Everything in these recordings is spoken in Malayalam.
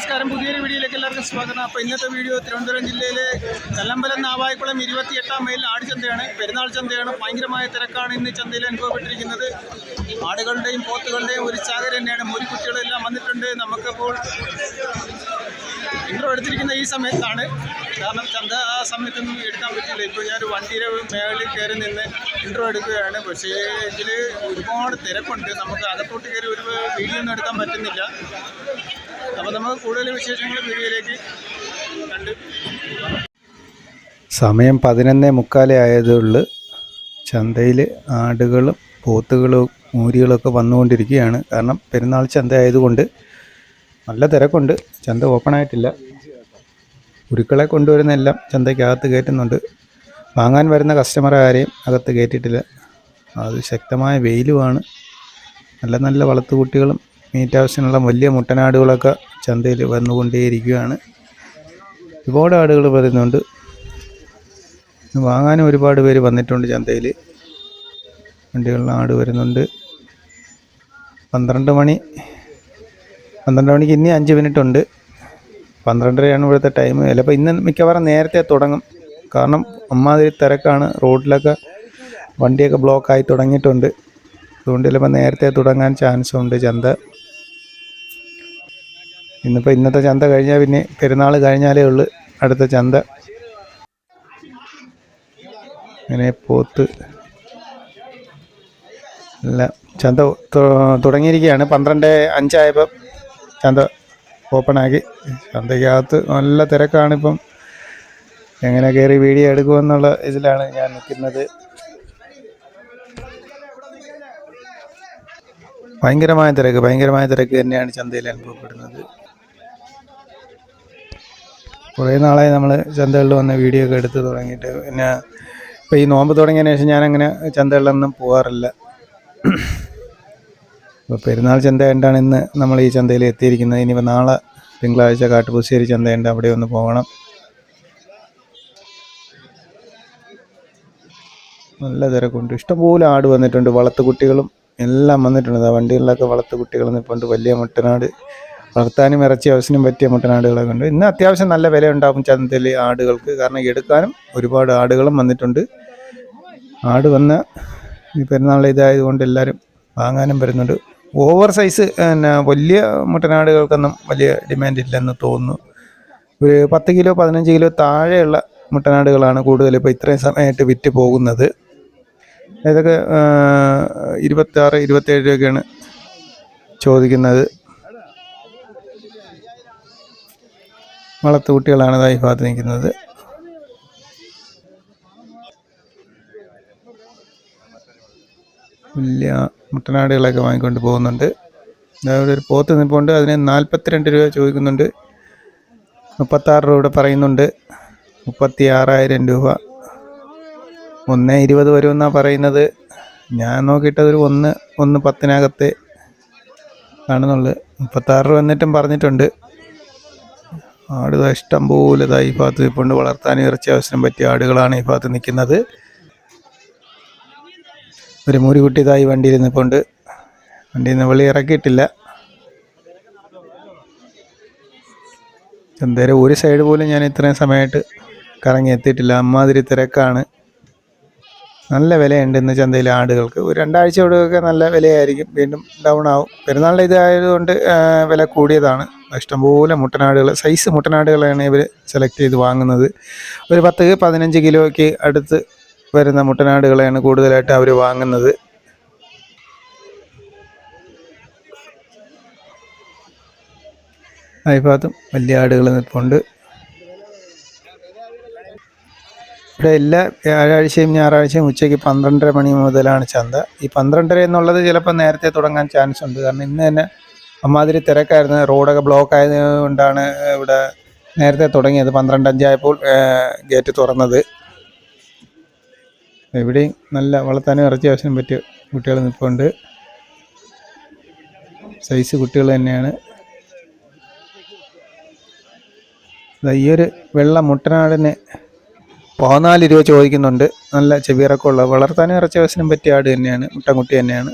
നമസ്കാരം. പുതിയൊരു വീഡിയോയിലേക്ക് എല്ലാവർക്കും സ്വാഗതം. അപ്പോൾ ഇന്നത്തെ വീഡിയോ തിരുവനന്തപുരം ജില്ലയിലെ കല്ലമ്പലം നാവായിക്കുളം ഇരുപത്തിയെട്ടാം ആട് ആടുചന്തയാണ് പെരുന്നാൾ ചന്തയാണ്. ഭയങ്കരമായ തിരക്കാണ് ഇന്ന് ചന്തയിൽ അനുഭവപ്പെട്ടിരിക്കുന്നത്. ആടുകളുടെയും പോത്തുകളുടെയും ഒരു ചാകര തന്നെയാണ്. മുരിക്കുട്ടികളെല്ലാം വന്നിട്ടുണ്ട്. നമുക്കപ്പോൾ ഇൻട്രോ എടുത്തിരിക്കുന്ന ഈ സമയത്താണ്. കാരണം ചന്ത ആ സമയത്തൊന്നും എടുക്കാൻ പറ്റില്ല. ഇപ്പോൾ ഞാൻ വണ്ടിയുടെ മേളിൽ കയറി നിന്ന് ഇൻട്രോ എടുക്കുകയാണ്. പക്ഷേ ഇതിൽ ഒരുപാട് തിരക്കുണ്ട്. നമുക്ക് അകത്തോട്ട് കയറി ഒരു വീഡിയോ ഒന്നും എടുക്കാൻ പറ്റുന്നില്ല. സമയം പതിനൊന്നേ മുക്കാലേ ആയതുള്ളൂ. ചന്തയിൽ ആടുകളും പോത്തുകളും മൂരികളൊക്കെ വന്നുകൊണ്ടിരിക്കുകയാണ്. കാരണം പെരുന്നാൾ ചന്ത ആയതുകൊണ്ട് നല്ല തിരക്കുണ്ട്. ചന്ത ഓപ്പൺ ആയിട്ടില്ല. ഉരുക്കളെ കൊണ്ടുവരുന്ന എല്ലാം ചന്തയ്ക്കകത്ത് കയറ്റുന്നുണ്ട്. വാങ്ങാൻ വരുന്ന കസ്റ്റമർ ആരെയും അകത്ത് കയറ്റിയിട്ടില്ല. അത് ശക്തമായ വെയിലുമാണ്. നല്ല നല്ല വളർത്തുകുട്ടികളും മീറ്റ് ആവശ്യമുള്ള വലിയ മുട്ടനാടുകളൊക്കെ ചന്തയിൽ വന്നുകൊണ്ടേയിരിക്കുകയാണ്. ഒരുപാട് ആടുകൾ വരുന്നുണ്ട്. വാങ്ങാനും ഒരുപാട് പേര് വന്നിട്ടുണ്ട് ചന്തയിൽ. വണ്ടികളിൽ ആട് വരുന്നുണ്ട്. പന്ത്രണ്ട് മണി പന്ത്രണ്ട് മണിക്ക് ഇനി അഞ്ച് മിനിറ്റ് ഉണ്ട്. പന്ത്രണ്ടരയാണ് ഇവിടുത്തെ ടൈം ചിലപ്പോൾ ഇന്ന് മിക്കവാറും നേരത്തെ തുടങ്ങും. കാരണം അമ്മാതിരി തിരക്കാണ്. റോഡിലൊക്കെ വണ്ടിയൊക്കെ ബ്ലോക്കായി തുടങ്ങിയിട്ടുണ്ട്. അതുകൊണ്ട് ചിലപ്പോൾ നേരത്തെ തുടങ്ങാൻ ചാൻസ് ഉണ്ട് ചന്ത. ഇന്നിപ്പോൾ ഇന്നത്തെ ചന്ത കഴിഞ്ഞാൽ പിന്നെ പെരുന്നാൾ കഴിഞ്ഞാലേ ഉള്ളൂ. അടുത്ത ചന്ത. അങ്ങനെ പോത്ത്. അല്ല ചന്ത തുടങ്ങിയിരിക്കുകയാണ്. പന്ത്രണ്ട് അഞ്ചായപ്പോൾ ചന്ത ഓപ്പണാക്കി ചന്തയ്ക്കകത്ത് നല്ല തിരക്കാണിപ്പം എങ്ങനെ കയറി വീഡിയോ എടുക്കുമെന്നുള്ള ഇതിലാണ് ഞാൻ നിൽക്കുന്നത്. ഭയങ്കരമായ തിരക്ക് ഭയങ്കരമായ തിരക്ക് തന്നെയാണ് ചന്തയിൽ അനുഭവപ്പെടുന്നത്. കുറേ നാളായി നമ്മൾ ചന്തകളിൽ വന്ന് വീഡിയോ ഒക്കെ എടുത്ത് തുടങ്ങിയിട്ട്. പിന്നെ ഇപ്പോൾ ഈ നോമ്പ് തുടങ്ങിയതിന് ശേഷം ഞാനങ്ങനെ ചന്തകളിലൊന്നും പോകാറില്ല ഇപ്പോൾ പെരുന്നാൾ ചന്ത ഉണ്ടാണ് ഇന്ന് നമ്മൾ ഈ ചന്തയിൽ എത്തിയിരിക്കുന്നത്. ഇനിയിപ്പോൾ നാളെ തിങ്കളാഴ്ച കാട്ടുപുശ്ശേരി ചന്തയുണ്ട്. അവിടെ ഒന്ന് പോകണം. നല്ല തിരക്കുണ്ട്. ഇഷ്ടംപോലെ ആട് വന്നിട്ടുണ്ട്. വളർത്തുകുട്ടികളും എല്ലാം വന്നിട്ടുണ്ട്. ആ വണ്ടികളിലൊക്കെ വളർത്തുകുട്ടികൾ നിൽപ്പുണ്ട് വലിയ മുട്ടനാട്. വളർത്താനും ഇറച്ചി ആവശ്യത്തിനും പറ്റിയ മുട്ടനാടുകളൊക്കെ ഉണ്ട് ഇന്ന് അത്യാവശ്യം നല്ല വില ഉണ്ടാകും ചന്തയിൽ ആടുകൾക്ക്. കാരണം എടുക്കാനും ഒരുപാട് ആടുകളും വന്നിട്ടുണ്ട്. ആട് വന്ന ഈ പെരുന്നാൾ ഇതായതുകൊണ്ട് എല്ലാവരും വാങ്ങാനും വരുന്നുണ്ട്. ഓവർ സൈസ് പിന്നെ വലിയ മുട്ടനാടുകൾക്കൊന്നും വലിയ ഡിമാൻഡ് ഇല്ലെന്ന് തോന്നുന്നു. ഒരു പത്ത് കിലോ പതിനഞ്ച് കിലോ താഴെയുള്ള മുട്ടനാടുകളാണ് കൂടുതൽ ഇപ്പോൾ ഇത്രയും സമയമായിട്ട് വിറ്റ് പോകുന്നത്. ഇതൊക്കെ ഇരുപത്താറ് ഇരുപത്തേഴ് രൂപയൊക്കെയാണ് ചോദിക്കുന്നത്. വളർത്തു കുട്ടികളാണ് ഇതായി ഭാഗത്ത് നിൽക്കുന്നത്. വലിയ മുട്ടനാടുകളൊക്കെ വാങ്ങിക്കൊണ്ട് പോകുന്നുണ്ട്. അതായത് ഒരു പോത്ത് നിൽപ്പുണ്ട്. അതിന് നാൽപ്പത്തിരണ്ട് രൂപ ചോദിക്കുന്നുണ്ട്. മുപ്പത്താറ് രൂപ ഇവിടെ പറയുന്നുണ്ട്. മുപ്പത്തി ആറായിരം രൂപ. ഒന്ന് ഇരുപത് വരുമെന്നാണ് പറയുന്നത്. ഞാൻ നോക്കിയിട്ടതൊരു ഒന്ന് ഒന്ന് പത്തിനകത്തെ കാണുന്നുള്ളു മുപ്പത്താറ് രൂപ എന്നിട്ടും പറഞ്ഞിട്ടുണ്ട്. ആട് ഇഷ്ടം പോലെ ദാ ഈ ഭാഗത്ത് ഇപ്പോൾ വളർത്താനും ഇറച്ചി ആവശ്യം പറ്റിയ ആടുകളാണ് ഈ ഭാഗത്ത് നിൽക്കുന്നത്. ഒരു മുരികുട്ടി ഇതായി വണ്ടിയിൽ നിൽപ്പുണ്ട്. വണ്ടിയിൽ നിന്ന് വെളി ഇറക്കിയിട്ടില്ല. എന്തേലും ഒരു സൈഡ് പോലും ഞാൻ ഇത്രയും സമയമായിട്ട് കറങ്ങി എത്തിയിട്ടില്ല. അമ്മാതിരി തിരക്കാണ്. നല്ല വിലയുണ്ട് ഇന്ന് ചന്തയിൽ ആടുകൾക്ക്. ഒരു രണ്ടാഴ്ച കൂടെയൊക്കെ നല്ല വിലയായിരിക്കും. വീണ്ടും ഡൗൺ ആവും. പെരുന്നാളിന്റെ ഇതായതുകൊണ്ട് വില കൂടിയതാണ്. ഇഷ്ടംപോലെ മുട്ടനാടുകൾ സൈസ് മുട്ടനാടുകളാണ് ഇവർ സെലക്ട് ചെയ്ത് വാങ്ങുന്നത്. ഒരു പത്ത് പതിനഞ്ച് കിലോയ്ക്ക് അടുത്ത് വരുന്ന മുട്ടനാടുകളെയാണ് കൂടുതലായിട്ട് അവർ വാങ്ങുന്നത്. അതിഭാഗത്തും വലിയ ആടുകൾ നിൽപ്പുണ്ട്. ഇവിടെ എല്ലാ വ്യാഴാഴ്ചയും ഞായറാഴ്ചയും ഉച്ചയ്ക്ക് പന്ത്രണ്ടര മണി മുതലാണ് ചന്ത. ഈ പന്ത്രണ്ടര എന്നുള്ളത് ചിലപ്പോൾ നേരത്തെ തുടങ്ങാൻ ചാൻസ് ഉണ്ട്. കാരണം ഇന്ന് തന്നെ അമ്മാതിരി തിരക്കായിരുന്നു. റോഡൊക്കെ ബ്ലോക്ക് ആയതുകൊണ്ടാണ് ഇവിടെ നേരത്തെ തുടങ്ങിയത്. പന്ത്രണ്ടഞ്ചായപ്പോൾ ഗേറ്റ് തുറന്നത്. ഇവിടെയും നല്ല വളർത്താനും ഇറച്ചി ആവശ്യം പറ്റിയ കുട്ടികൾ നിൽപ്പുണ്ട് സൈസ് കുട്ടികൾ തന്നെയാണ്. ദാ ഈ ഒരു വെള്ള മുട്ടനാടിന് പതിനാല് രൂപ ചോദിക്കുന്നുണ്ട്. നല്ല ചെവിയിറക്കം ഉള്ള. വളർത്താനും ഇറച്ചവശനം പറ്റിയ ആട് തന്നെയാണ്. മുട്ടൻകുട്ടി തന്നെയാണ്.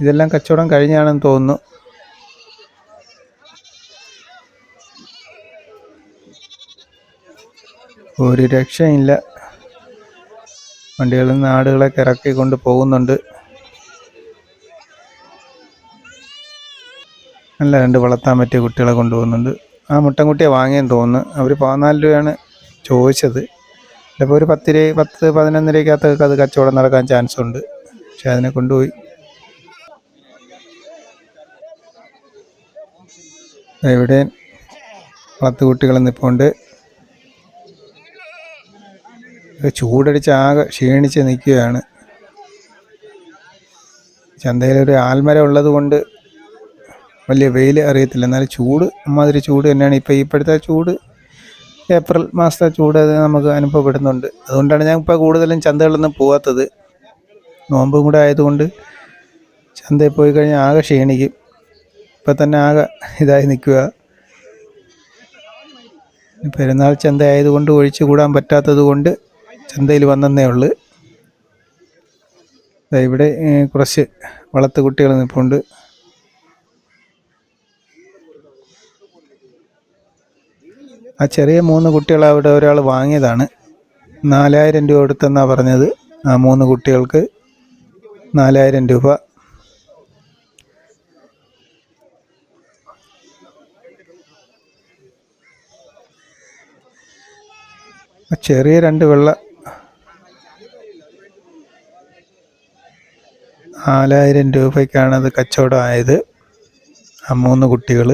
ഇതെല്ലാം കച്ചവടം കഴിഞ്ഞാണെന്ന് തോന്നുന്നു. ഒരു രക്ഷയില്ല. വണ്ടികളിൽ നിന്ന് ആടുകളൊക്കെ ഇറക്കിക്കൊണ്ട് പോകുന്നുണ്ട്. നല്ല രണ്ട് വളർത്താൻ പറ്റിയ കുട്ടികളെ കൊണ്ടുപോകുന്നുണ്ട്. ആ മുട്ടൻകുട്ടിയെ വാങ്ങിയെന്ന് തോന്നുന്നു. അവർ പതിനാല് രൂപയാണ് ചോദിച്ചത്. ചിലപ്പോൾ ഒരു പത്ത് രൂപ പത്ത് പതിനൊന്ന് രൂപയ്ക്കകത്തൊക്കെ അത് കച്ചവടം നടക്കാൻ ചാൻസ് ഉണ്ട്. പക്ഷെ അതിനെ കൊണ്ടുപോയി. ഇവിടെ വളർത്തു കുട്ടികൾ നിൽപ്പുണ്ട് ചൂടടിച്ച് ആകെ ക്ഷീണിച്ച് നിൽക്കുകയാണ്. ചന്തയിലൊരു ആൽമരം ഉള്ളത് കൊണ്ട് വലിയ വെയിൽ അറിയത്തില്ല. എന്നാലും ചൂട് അമ്മാതിരി ചൂട് തന്നെയാണ്. ഇപ്പോൾ ഇപ്പോഴത്തെ ചൂട് ഏപ്രിൽ മാസത്തെ ചൂട് അത് നമുക്ക് അനുഭവപ്പെടുന്നുണ്ട്. അതുകൊണ്ടാണ് ഞാൻ ഇപ്പോൾ കൂടുതലും ചന്തകളിലൊന്നും പോകാത്തത് നോമ്പും കൂടെ ആയതുകൊണ്ട് ചന്തയിൽ പോയി കഴിഞ്ഞാൽ ആകെ ക്ഷീണിക്കും. ഇപ്പം തന്നെ ആകെ ഇതായി നിൽക്കുക പെരുന്നാൾ ചന്ത ആയതുകൊണ്ട് ഒഴിച്ചു കൂടാൻ പറ്റാത്തത് കൊണ്ട് ചന്തയിൽ വന്നെന്നേ ഉള്ളു. ഇവിടെ കുറച്ച് വളർത്തു കുട്ടികൾ നിൽപ്പുണ്ട് ആ ചെറിയ മൂന്ന് കുട്ടികൾ അവിടെ ഒരാൾ വാങ്ങിയതാണ്. നാലായിരം രൂപ കൊടുത്തെന്നാണ് പറഞ്ഞത്. ആ മൂന്ന് കുട്ടികൾക്ക് നാലായിരം രൂപ. ചെറിയ രണ്ട് വെള്ള നാലായിരം രൂപയ്ക്കാണത് കച്ചവടമായത് ആ മൂന്ന് കുട്ടികൾ.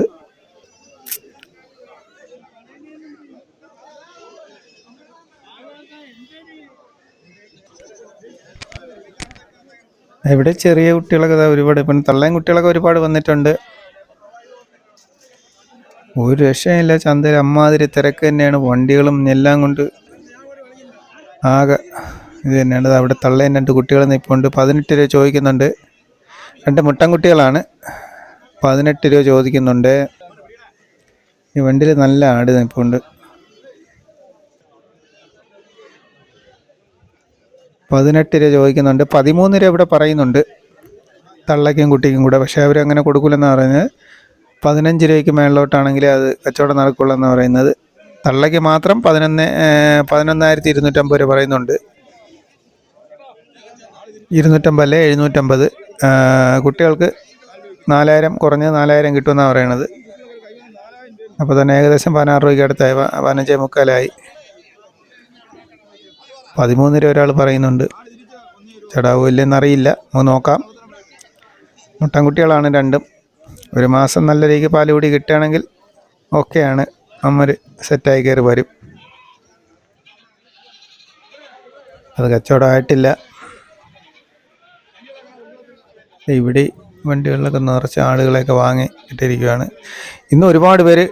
ഇവിടെ ചെറിയ കുട്ടികളൊക്കെ ഒരുപാട് ഇപ്പം തള്ളയും കുട്ടികളൊക്കെ ഒരുപാട് വന്നിട്ടുണ്ട്. ഒരു രക്ഷയില്ല ചന്തയിൽ. അമ്മാതിരി തിരക്ക് തന്നെയാണ്. വണ്ടികളും എല്ലാം കൊണ്ട് ആകെ ഇത് തന്നെയാണ്. അവിടെ തള്ളയും രണ്ട് കുട്ടികൾ നിൽപ്പുണ്ട് പതിനെട്ട് രൂപ ചോദിക്കുന്നുണ്ട്. രണ്ട് മുട്ടൻകുട്ടികളാണ് പതിനെട്ട് രൂപ ചോദിക്കുന്നുണ്ട്. ഈ വണ്ടിയിൽ നല്ല ആട് നിൽപ്പുണ്ട് പതിനെട്ട് രൂപ ചോദിക്കുന്നുണ്ട്. പതിമൂന്ന് രൂപ ഇവിടെ പറയുന്നുണ്ട്. തള്ളയ്ക്കും കുട്ടിക്കും കൂടെ. പക്ഷേ അവരങ്ങനെ കൊടുക്കില്ലെന്ന് പറയുന്നത്. പതിനഞ്ച് രൂപയ്ക്ക് മേളിലോട്ടാണെങ്കിൽ അത് കച്ചവടം നടക്കുള്ളൂ എന്ന് പറയുന്നത്. തള്ളയ്ക്ക് മാത്രം പതിനൊന്ന് പതിനൊന്നായിരത്തി ഇരുന്നൂറ്റമ്പത് രൂപ പറയുന്നുണ്ട്. ഇരുന്നൂറ്റമ്പത് എഴുന്നൂറ്റമ്പത്. കുട്ടികൾക്ക് നാലായിരം കുറഞ്ഞ് നാലായിരം കിട്ടുമെന്നാണ് പറയണത്. അപ്പോൾ തന്നെ ഏകദേശം പതിനാറ് രൂപയ്ക്ക് അടുത്തായി. പതിനഞ്ചേ മുക്കാലായി. പതിമൂന്ന് രൂപ ഒരാൾ പറയുന്നുണ്ട്. ചടാവോ ഇല്ലെന്നറിയില്ല. നമുക്ക് നോക്കാം. മുട്ടൻകുട്ടികളാണ് രണ്ടും. ഒരു മാസം നല്ല രീതിക്ക് പാൽ കൂടി കിട്ടുകയാണെങ്കിൽ ഓക്കെയാണ് അമ്മ സെറ്റായി കയറി വരും. അത് കച്ചവടമായിട്ടില്ല ഇവിടെ വണ്ടികളിലൊക്കെ നിറച്ച് ആടുകളെയൊക്കെ വാങ്ങി ഇട്ടിരിക്കുകയാണ് ഇന്ന് ഒരുപാട് പേര്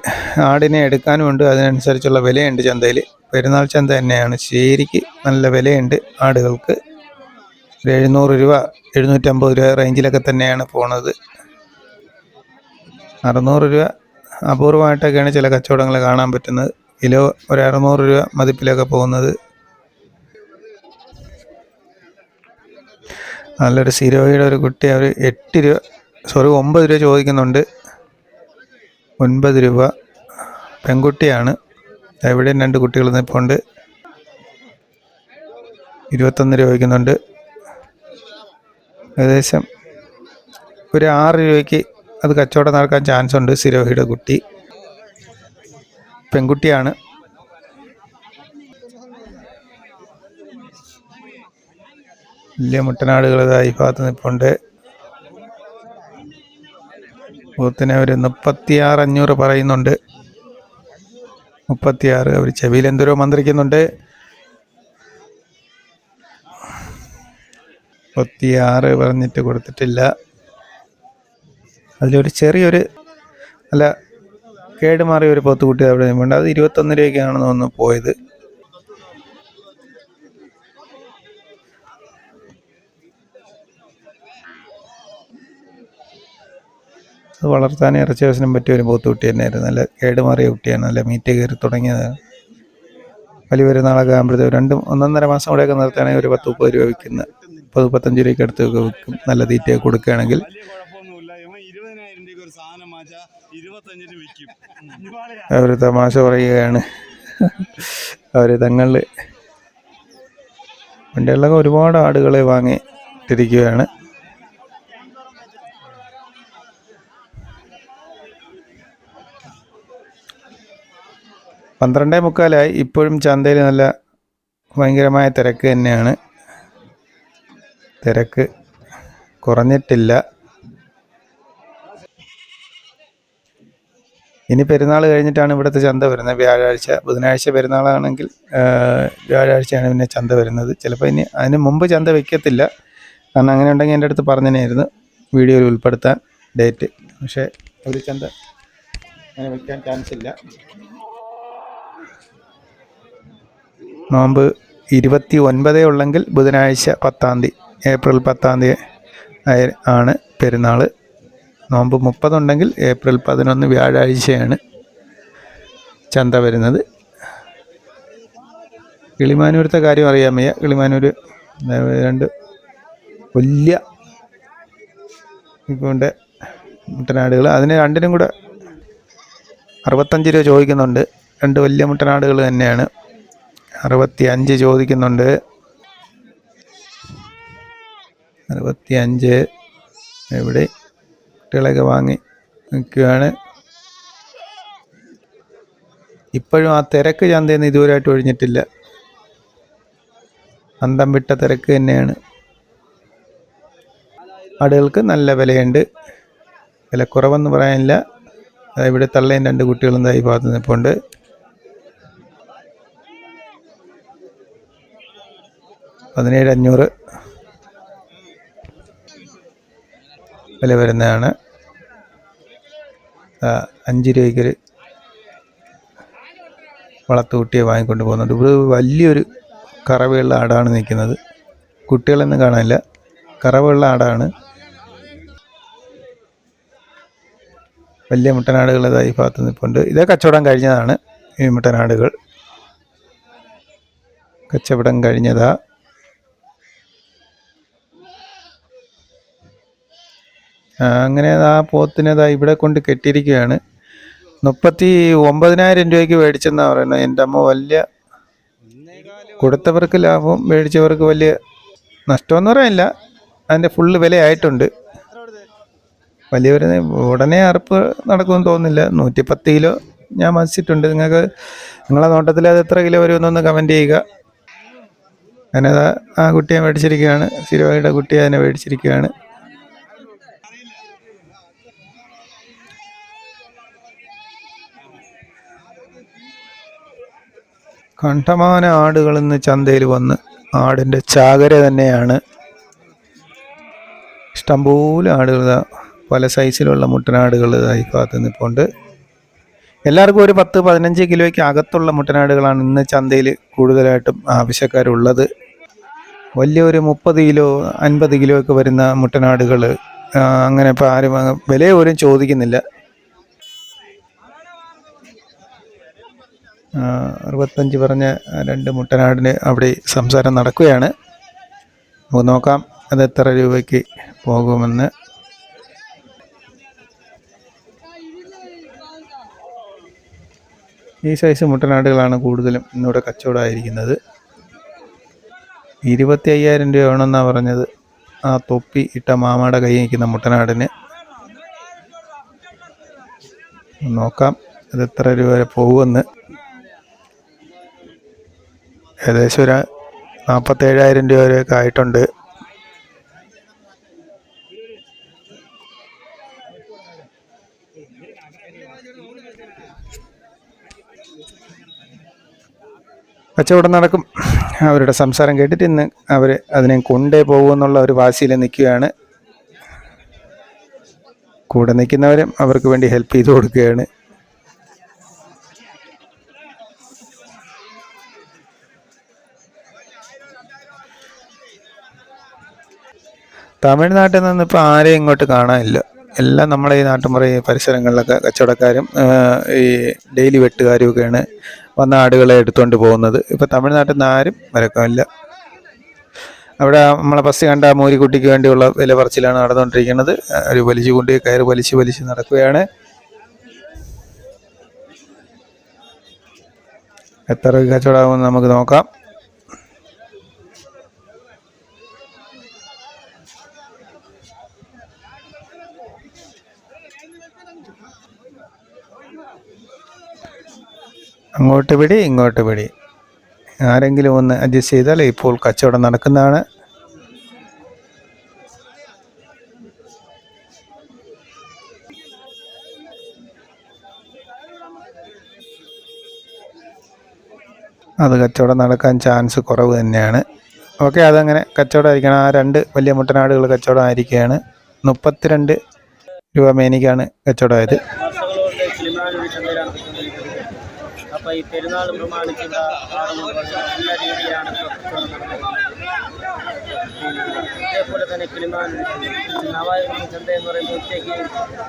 ആടിനെ എടുക്കാനുമുണ്ട്. അതിനനുസരിച്ചുള്ള വിലയുണ്ട് ചന്തയിൽ പെരുന്നാൾ ചന്ത തന്നെയാണ്. ശരിക്ക് നല്ല വിലയുണ്ട്. ആടുകൾക്ക് ഒരു എഴുന്നൂറ് രൂപ എഴുന്നൂറ്റമ്പത് രൂപ റേഞ്ചിലൊക്കെ തന്നെയാണ് പോണത്. അറുന്നൂറ് രൂപ അപൂർവമായിട്ടൊക്കെയാണ് ചില കച്ചവടങ്ങൾ കാണാൻ പറ്റുന്നത്. കിലോ ഒരു അറുന്നൂറ് രൂപ മതിപ്പിലൊക്കെ പോകുന്നത്. നല്ലൊരു സിരോയുടെ ഒരു കുട്ടി അവർ എട്ട് രൂപ സോറി ഒമ്പത് രൂപ ചോദിക്കുന്നുണ്ട്. ഒൻപത് രൂപ പെൺകുട്ടിയാണ്. എവിടെയും രണ്ട് കുട്ടികൾ നിൽപ്പുണ്ട്. ഇരുപത്തൊന്ന് രൂപ വയ്ക്കുന്നുണ്ട് ഏകദേശം ഒരു ആറ് രൂപയ്ക്ക് അത് കച്ചവടം നടക്കാൻ ചാൻസ് ഉണ്ട്. സിരോഹിയുടെ കുട്ടി. പെൺകുട്ടിയാണ്. വലിയ മുട്ടനാടുകൾ ഇതായി ഭാഗത്ത് നിൽപ്പുണ്ട്. പോത്തിനെ ഒരു മുപ്പത്തിയാറ് അഞ്ഞൂറ് പറയുന്നുണ്ട്. മുപ്പത്തിയാറ്. അവർ ചെവിയിൽ എന്തോരോ മന്ത്രിക്കുന്നുണ്ട്. മുപ്പത്തിയാറ് പറഞ്ഞിട്ട് കൊടുത്തിട്ടില്ല. അതിലൊരു ചെറിയൊരു അല്ല കേടുമാറിയ ഒരു പോത്തുകുട്ടി അവിടെ നിൽപ്പുണ്ട്. അത് ഇരുപത്തൊന്ന് രൂപയ്ക്കാണെന്ന് തോന്നുന്നു പോയത്. അത് വളർത്താൻ ഇറച്ചി വശനം പറ്റിയ ഒരു പോത്തുകുട്ടി തന്നെയായിരുന്നു. നല്ല കേടുമാറിയ കുട്ടിയാണ്. നല്ല മീറ്റ് കയറി തുടങ്ങിയത്. വലിയ പെരുന്നാളൊക്കെ ആകുമ്പോഴത്തേക്ക് രണ്ടും ഒന്നൊന്നര മാസം കൂടെയൊക്കെ നിർത്തുകയാണെങ്കിൽ ഒരു പത്ത് മുപ്പത് രൂപ വിൽക്കുന്ന മുപ്പത് മുപ്പത്തഞ്ച് രൂപയ്ക്ക് അടുത്തൊക്കെ വിൽക്കും. നല്ല തീറ്റയൊക്കെ കൊടുക്കുകയാണെങ്കിൽ. അവർ ഒരു ഒരു തമാശ പറയുകയാണ്. അവർ തങ്ങളിൽ വണ്ടികളിലൊക്കെ ഒരുപാട് ആടുകളെ വാങ്ങിയിട്ടിരിക്കുകയാണ്. പന്ത്രണ്ടേ മുക്കാലായി. ഇപ്പോഴും ചന്തയിൽ നല്ല ഭയങ്കരമായ തിരക്ക് തന്നെയാണ്. തിരക്ക് കുറഞ്ഞിട്ടില്ല. ഇനി പെരുന്നാൾ കഴിഞ്ഞിട്ടാണ് ഇവിടുത്തെ ചന്ത വരുന്നത്. വ്യാഴാഴ്ച ബുധനാഴ്ച പെരുന്നാളാണെങ്കിൽ വ്യാഴാഴ്ചയാണ് പിന്നെ ചന്ത വരുന്നത്. ചിലപ്പോൾ ഇനി അതിന് മുമ്പ് ചന്ത വയ്ക്കത്തില്ല കാരണം അങ്ങനെ ഉണ്ടെങ്കിൽ എന്റെ അടുത്ത് പറഞ്ഞതിനായിരുന്നു വീഡിയോയിൽ ഉൾപ്പെടുത്താൻ ഡേറ്റ്. പക്ഷേ ഒരു ചന്ത അങ്ങനെ വയ്ക്കാൻ ചാൻസ് ഇല്ല. നോമ്പ് ഇരുപത്തി ഒൻപതേ ഉള്ളെങ്കിൽ ബുധനാഴ്ച പത്താം തീയതി ഏപ്രിൽ പത്താം തീയതി ആണ് പെരുന്നാൾ നോമ്പ് മുപ്പതുണ്ടെങ്കിൽ ഏപ്രിൽ പതിനൊന്ന് വ്യാഴാഴ്ചയാണ് ചന്ത വരുന്നത്. കിളിമാനൂരത്തെ കാര്യം അറിയാൻ വയ്യ. കിളിമാനൂർ രണ്ട് വലിയ ഇപ്പോണ്ട് മുട്ടനാടുകൾ. അതിന് രണ്ടിനും കൂടെ അറുപത്തഞ്ച് രൂപ ചോദിക്കുന്നുണ്ട്. രണ്ട് വലിയ മുട്ടനാടുകൾ തന്നെയാണ്. അറുപത്തി അഞ്ച് ചോദിക്കുന്നുണ്ട്. അറുപത്തി അഞ്ച് എവിടെ? കുട്ടികളൊക്കെ വാങ്ങി നിൽക്കുകയാണ്. ഇപ്പോഴും ആ തിരക്ക് ചന്തയിൽ നിന്ന് ഇതുവരെയായിട്ട് ഒഴിഞ്ഞിട്ടില്ല. അന്തം വിട്ട തിരക്ക് തന്നെയാണ്. ആടുകൾക്ക് നല്ല വിലയുണ്ട്. വില കുറവെന്ന് പറയാനില്ല ഇവിടെ തള്ളയും രണ്ട് കുട്ടികളും ഈ ഭാഗത്ത് നിൽപ്പുണ്ട്. പതിനേഴ് അഞ്ഞൂറ് വില വരുന്നതാണ്. അഞ്ച് രൂപയ്ക്കൊരു വളർത്തുകുട്ടിയെ വാങ്ങിക്കൊണ്ട് പോകുന്നുണ്ട്. ഇവിടെ വലിയൊരു കറവയുള്ള ആടാണ് നിൽക്കുന്നത്. കുട്ടികളൊന്നും കാണാനില്ല. കറവയുള്ള ആടാണ്. വലിയ മുട്ടനാടുകൾ ഈ ഭാഗത്ത് നിൽപ്പുണ്ട്. ഇതേ കച്ചവടം കഴിഞ്ഞതാണ് ഈ മുട്ടനാടുകൾ. കച്ചവടം കഴിഞ്ഞതാ. അങ്ങനെ ആ പോത്തിനെ ദാ ഇവിടെ കൊണ്ട് കെട്ടിയിരിക്കുകയാണ്. മുപ്പത്തി ഒമ്പതിനായിരം രൂപയ്ക്ക് മേടിച്ചെന്നാണ് പറയുന്നത്. എന്റെ അമ്മ വലിയ കൊടുത്തവർക്ക് ലാഭം മേടിച്ചവർക്ക് വലിയ നഷ്ടമെന്ന് പറയാനില്ല. അതിന്റെ ഫുള്ള് വിലയായിട്ടുണ്ട്. വലിയവർ ഉടനെ അറുപ്പ് നടക്കുമെന്ന് തോന്നുന്നില്ല. നൂറ്റി പത്ത് കിലോ ഞാൻ മത്സ്യട്ടുണ്ട് നിങ്ങൾക്ക് നിങ്ങളെ നോട്ടത്തിൽ അത് എത്ര കിലോ വരുമെന്നൊന്ന് കമന്റ് ചെയ്യുക. അങ്ങനെ ആ കുട്ടിയെ മേടിച്ചിരിക്കുകയാണ്. സിരോയുടെ കുട്ടിയെ അതിനെ മേടിച്ചിരിക്കുകയാണ്. കണ്ടമാന ആടുകൾ ഇന്ന് ചന്തയിൽ വന്ന് ആടിന്റെ ചാകര തന്നെയാണ്. ഇഷ്ടംപോലെ ആടുകൾ പല സൈസിലുള്ള മുട്ടനാടുകൾ ഇതായി കാത്തു നിൽപ്പുണ്ട് എല്ലാവർക്കും ഒരു പത്ത് പതിനഞ്ച് കിലോയ്ക്ക് അകത്തുള്ള മുട്ടനാടുകളാണ് ഇന്ന് ചന്തയിൽ കൂടുതലായിട്ടും ആവശ്യക്കാരുള്ളത്. വലിയൊരു മുപ്പത് കിലോ അൻപത് കിലോ ഒക്കെ വരുന്ന മുട്ടനാടുകൾ അങ്ങനെ ഇപ്പോൾ ആരും വില പോലും ചോദിക്കുന്നില്ല. അറുപത്തഞ്ച് പറഞ്ഞ രണ്ട് മുട്ടനാടിന് അവിടെ സംസാരം നടക്കുകയാണ്. നമുക്ക് നോക്കാം അത് എത്ര രൂപയ്ക്ക് പോകുമെന്ന്. ഈ സൈസ് മുട്ടനാടുകളാണ് കൂടുതലും ഇന്നിവിടെ കച്ചവടമായിരിക്കുന്നത്. ഇരുപത്തി അയ്യായിരം രൂപ വേണമെന്നാണ് പറഞ്ഞത്. ആ തൊപ്പി ഇട്ട മാമയുടെ കൈ നിൽക്കുന്ന മുട്ടനാടിന്. നോക്കാം അത് എത്ര രൂപ വരെ പോകുമെന്ന്. ഏകദേശം ഒരു നാൽപ്പത്തേഴായിരം രൂപ വരെയൊക്കെ ആയിട്ടുണ്ട്. കച്ചവടം നടക്കും. അവരുടെ സംസാരം കേട്ടിട്ട് ഇന്ന് അവർ അതിനെ കൊണ്ടേ പോകുമെന്നുള്ള ഒരു വാശിയിൽ നിൽക്കുകയാണ്. കൂടെ നിൽക്കുന്നവരും അവർക്ക് വേണ്ടി ഹെൽപ്പ് ചെയ്ത് കൊടുക്കുകയാണ്. തമിഴ്നാട്ടിൽ നിന്ന് ഇപ്പോൾ ആരെയും ഇങ്ങോട്ട് കാണാനില്ല. എല്ലാം നമ്മുടെ ഈ നാട്ടുമുറ ഈ പരിസരങ്ങളിലൊക്കെ കച്ചവടക്കാരും ഈ ഡെയിലി വെട്ടുകാരും ഒക്കെയാണ് വന്ന ആടുകളെ എടുത്തുകൊണ്ട് പോകുന്നത്. ഇപ്പോൾ തമിഴ്നാട്ടിൽ നിന്ന് ആരും വരക്കമില്ല അവിടെ നമ്മളെ ബസ് കണ്ട മൂരിക്കുട്ടിക്ക് വേണ്ടിയുള്ള വില പറച്ചിലാണ് നടന്നുകൊണ്ടിരിക്കുന്നത്. ഒരു വലിച്ചു കൊണ്ട് കയറ് വലിച്ച് വലിച്ച് നടക്കുകയാണ്. എത്ര കച്ചവടമാകുമെന്ന് നമുക്ക് നോക്കാം. അങ്ങോട്ട് പിടി ഇങ്ങോട്ട് പിടി. ആരെങ്കിലും ഒന്ന് അഡ്ജസ്റ്റ് ചെയ്താൽ ഇപ്പോൾ കച്ചവടം നടക്കുന്നതാണ്. അത് കച്ചവടം നടക്കാൻ ചാൻസ് കുറവ് തന്നെയാണ്. ഓക്കെ അതങ്ങനെ കച്ചവടമായിരിക്കണം ആ രണ്ട് വലിയ മുട്ടനാടുകൾ കച്ചവടമായിരിക്കുകയാണ് മുപ്പത്തിരണ്ട് രൂപ മേനിക്കാണ് കച്ചവടമായത് അപ്പോൾ ഈ പെരുന്നാൾ പ്രമാണിച്ച് ഇവിടെ ആടുമ്പോൾ നല്ല രീതിയിലാണ് ഇതേപോലെ തന്നെ കിളിമാനൂർ നവായുഗം ചന്ത എന്ന് പറയുമ്പോൾ ഉച്ചയ്ക്ക്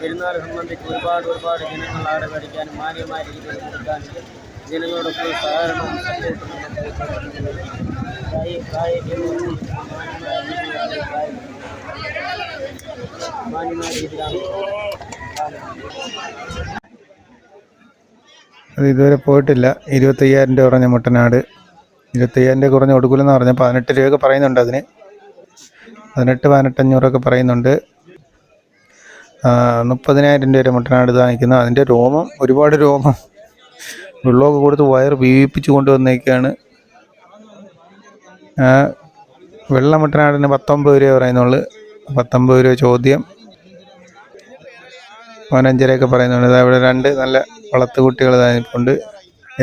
പെരുന്നാൾ സംബന്ധിച്ച് ഒരുപാട് ഒരുപാട് ജനങ്ങൾ ആടെ മേടിക്കാനും മാന്യമായ രീതിയിൽ കൊടുക്കാനും ജനങ്ങളോടൊപ്പം സഹകരണവും സപ്പോർട്ടും മാന്യമായ രീതിയിലാണ് ഈ പ്രായം മാന്യമായ രീതിയിലാണ് കാണുന്നത് അത് ഇതുവരെ പോയിട്ടില്ല. ഇരുപത്തയ്യായിരം രൂപ പറഞ്ഞ മുട്ടനാട്. ഇരുപത്തയ്യായിരം രൂപ കുറഞ്ഞ് കൊടുക്കില്ലെന്ന് പറഞ്ഞാൽ പതിനെട്ട് രൂപയൊക്കെ പറയുന്നുണ്ട് അതിന്. പതിനെട്ട് പതിനെട്ടഞ്ഞൂറൊക്കെ പറയുന്നുണ്ട്. മുപ്പതിനായിരം രൂപ വരെ മുട്ടനാട് വാങ്ങിക്കുന്നു അതിന്റെ രോമം ഒരുപാട് രോമം. വെള്ളമൊക്കെ കൊടുത്ത് വയർ വീപ്പിച്ച് കൊണ്ടുവന്നേക്കാണ്. വെള്ള മുട്ടനാടിന് പത്തൊമ്പത് രൂപ പറയുന്നുള്ളു. പത്തൊമ്പത് രൂപ ചോദ്യം. പതിനഞ്ചരയൊക്കെ പറയുന്നുണ്ട് ഇവിടെ രണ്ട് നല്ല വളർത്തു കുട്ടികൾ ഇതായിട്ടുണ്ട്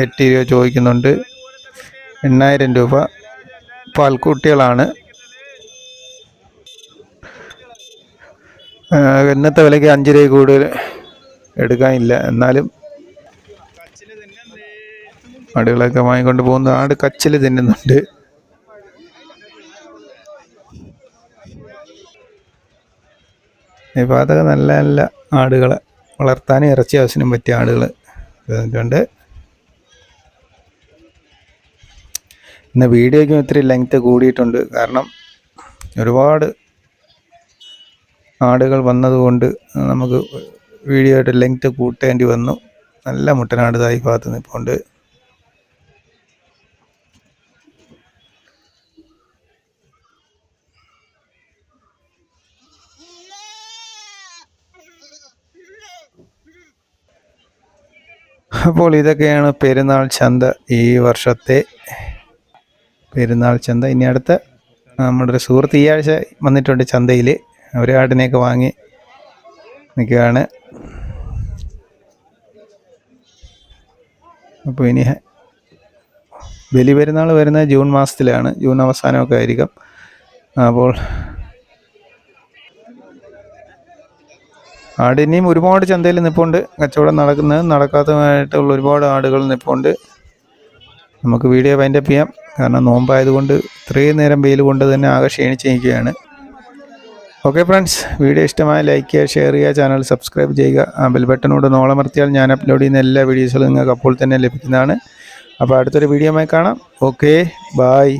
എട്ട് രൂപ ചോദിക്കുന്നുണ്ട്. എണ്ണായിരം രൂപ പാൽക്കുട്ടികളാണ്. ഇന്നത്തെ വിലയ്ക്ക് അഞ്ച് രൂപ കൂടുതൽ എടുക്കാനില്ല. എന്നാലും ആടുകളൊക്കെ വാങ്ങിക്കൊണ്ട് പോകുന്ന. ആട് കച്ചിൽ തിന്നുന്നുണ്ട്. ഇപ്പോൾ അതൊക്കെ നല്ല നല്ല ആടുകളെ വളർത്താനും ഇറച്ചി ആവശ്യത്തിനും പറ്റിയ ആടുകൾ വന്നിട്ടുണ്ട്. ഇന്ന് വീഡിയോയ്ക്കും ഇത്തിരി ലെങ്ത്ത് കൂടിയിട്ടുണ്ട്. കാരണം ഒരുപാട് ആടുകൾ വന്നതുകൊണ്ട് നമുക്ക് വീഡിയോയുടെ ലെങ്ത്ത് കൂട്ടേണ്ടി വന്നു. നല്ല മുട്ടനാട് തായി ഭാഗത്ത് നിൽപ്പുണ്ട് അപ്പോൾ ഇതൊക്കെയാണ് പെരുന്നാൾ ചന്ത ഈ വർഷത്തെ പെരുന്നാൾ ചന്ത. ഇനി അടുത്ത നമ്മുടെ ഒരു സുഹൃത്ത് ഈ ആഴ്ച വന്നിട്ടുണ്ട് ചന്തയിൽ ഒരു ആടിനെയൊക്കെ വാങ്ങി നിൽക്കുകയാണ്. അപ്പോൾ ഇനി ബലി പെരുന്നാൾ വരുന്നത് ജൂൺ മാസത്തിലാണ്. ജൂൺ അവസാനമൊക്കെ ആയിരിക്കും. അപ്പോൾ ആട് ഇനിയും ഒരുപാട് ചന്തയിൽ നിൽപ്പുണ്ട് കച്ചവടം നടക്കുന്നത് നടക്കാത്തതുമായിട്ടുള്ള ഒരുപാട് ആടുകൾ നിൽപ്പുണ്ട് നമുക്ക് വീഡിയോ വൈൻഡപ്പ് ചെയ്യാം. കാരണം നോമ്പായതുകൊണ്ട് ഇത്രയും നേരം വെയിൽ കൊണ്ട് തന്നെ ആകെ ക്ഷീണിച്ച് നിൽക്കുകയാണ് ഓക്കെ ഫ്രണ്ട്സ് വീഡിയോ ഇഷ്ടമായ ലൈക്ക് ചെയ്യുക ഷെയർ ചെയ്യുക ചാനൽ സബ്സ്ക്രൈബ് ചെയ്യുക. ആ ബെൽ ബട്ടനോട് നോളമർത്തിയാൽ ഞാൻ അപ്ലോഡ് ചെയ്യുന്ന എല്ലാ വീഡിയോസുകളും നിങ്ങൾക്ക് അപ്പോൾ തന്നെ ലഭിക്കുന്നതാണ്. അപ്പോൾ അടുത്തൊരു വീഡിയോ കാണാം. Okay bye